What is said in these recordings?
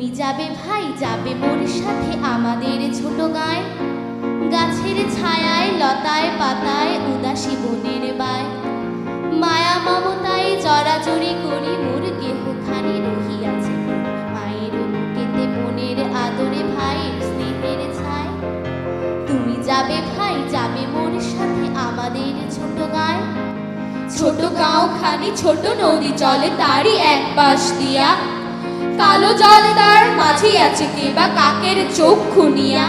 তুমি যাবে ভাই, যাবে মোর সাথে আমাদের ছোট গায়। গাছের ছায়ায়, লতায়, পাতায়, উদাসী বনের বায়। মায়া মমতায় জড়াজড়ি করি মোর গেহখানি রহিয়াছে। মায়ের বুকেতে মনের আদরে ভাইয়ের স্নেহের ছায়। তুমি যাবে ভাই, যাবে মোর সাথে আমাদের ছোট গায়। ছোট গাঁও খানি ছোট নদী চলে তারই এক পাশ দিয়া। কালো জল তার মাঝে আছে কে বা কাকের চোখ খুনিয়া?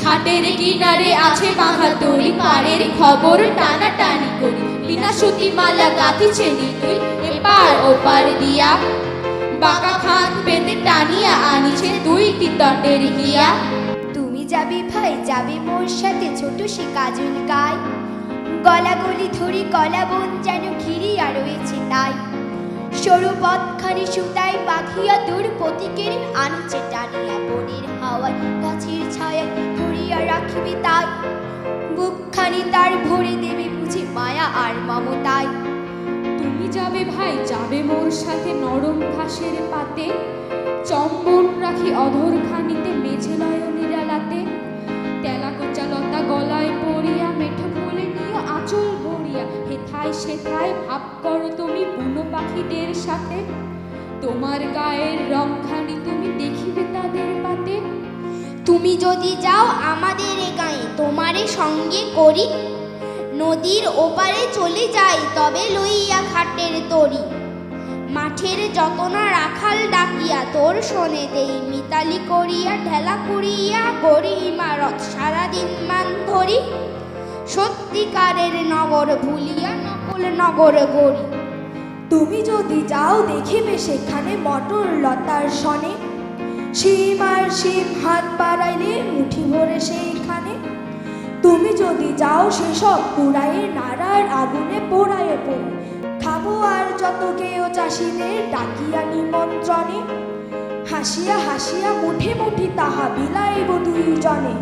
ঘাটের কিনারে আছে বাহাদুরি, পাড়ের খবর টানা টানি করি। বিনা সুতি মালা গাঁথিছে নিতুই, এপার ওপার দিয়া। বাঁকা খাত পেতে টানিয়া আনিছে দুইটি দণ্ডের গিয়া। তুমি যাবি ভাই, যাবি মোর সাথে ছোট সে কাজল গায় গলা গলি ধরি কলা বন যেন ঘিরিয়া রয়েছে তাই। সরু পথখানি সুতায় পাখিয়া দূর প্রতীকের আনছে টানিয়া বনের হাওয়ায় গাছের ছায়ায় ধরিয়া রাখিবি তাই। বুকখানি তার ভরে দেবে বুঝি মায়া আর মমতায়। তুমি যাবে ভাই, যাবে মোর সাথে নরম ঘাসের পাতে। চম্বন রাখি অধর খানিতে মেঝে নয়নের আলাতে তেলা কোচা লতা গলায় পড়িয়া মেঠো ফুলে নিয়ে আঁচল ভরিয়া হেথায় সেথায় ভাব করো তুমি বুনো পাখিদের সাথে। তোমার গায়ের রংখানি তুমি দেখিবে তাদের পাতে। তুমি যদি যাও আমাদের এ গায়ে, তোমারে সঙ্গে করি। নদীর ওপারে চলে যাই, তবে লইয়া খাটের তরি। মাঠের যতনা রাখাল ডাকিয়া, তোর শোনে দেই। মিতালি করিয়া, ঢেলা করিয়া গড়ি ইমারত সারাদিন মান ধরি। সত্যিকারের নগর ভুলিয়া নকল নগর গড়ি। তুমি যদি যাও দেখিবে সেখানে মটর লতার সনে। শিম আর শিম হাত বাড়াইলে মুঠি ভরে সেইখানে। তুমি যদি যাও সেসব পুরায়ে নাড়ার আগুনে পোড়ায়ে পড়ি। খাব আর যত কেউ চাষিদের ডাকিয়া নিমন্ত্রণে। হাসিয়া হাসিয়া মুঠে মুঠি তাহা বিলাইব দুইজনে।